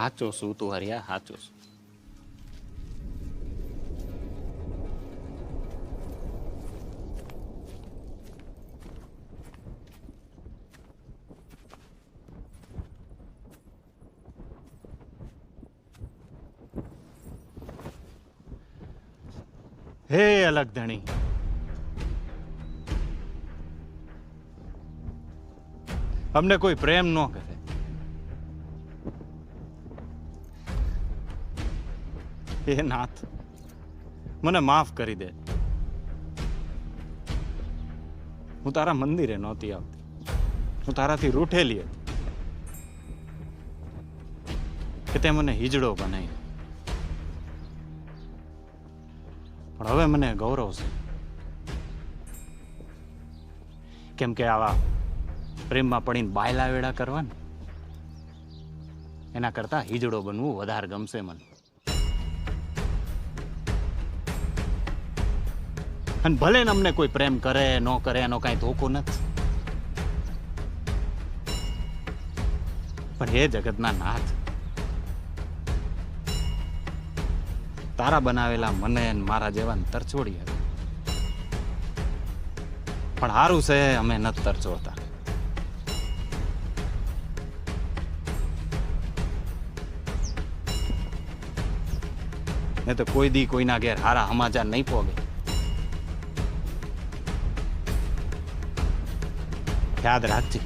હાચો શું તું હરિયા હાચો છું હે અલગ ધણી અમને કોઈ પ્રેમ ન કરે હે નાથ, મને માફ કરી દે. હું તારા મંદિરે નહોતી આવતી. હું તારાથી રૂઠેલી હતી. કે તે મને હિજડો બનાવી. પણ હવે મને ગૌરવ છે. કેમ કે આવા પ્રેમમાં પડીને બાયલા વેડા કરવા ને એના કરતા હિજડો બનવું વધારે ગમશે મને. અને ભલે ને અમને કોઈ પ્રેમ કરે, ન કરે, એનો કાંઈ ધોકો નથી. પણ હે જગતના નાથ, તારા બનાવેલા મને મારા જેવા તરછોડી હતી પણ સારું છે, અમે નથી તરછોડતા. ને તો કોઈ દી કોઈના ઘેર હારા સમાચાર નહીં પોગે. યાદ રાખજે.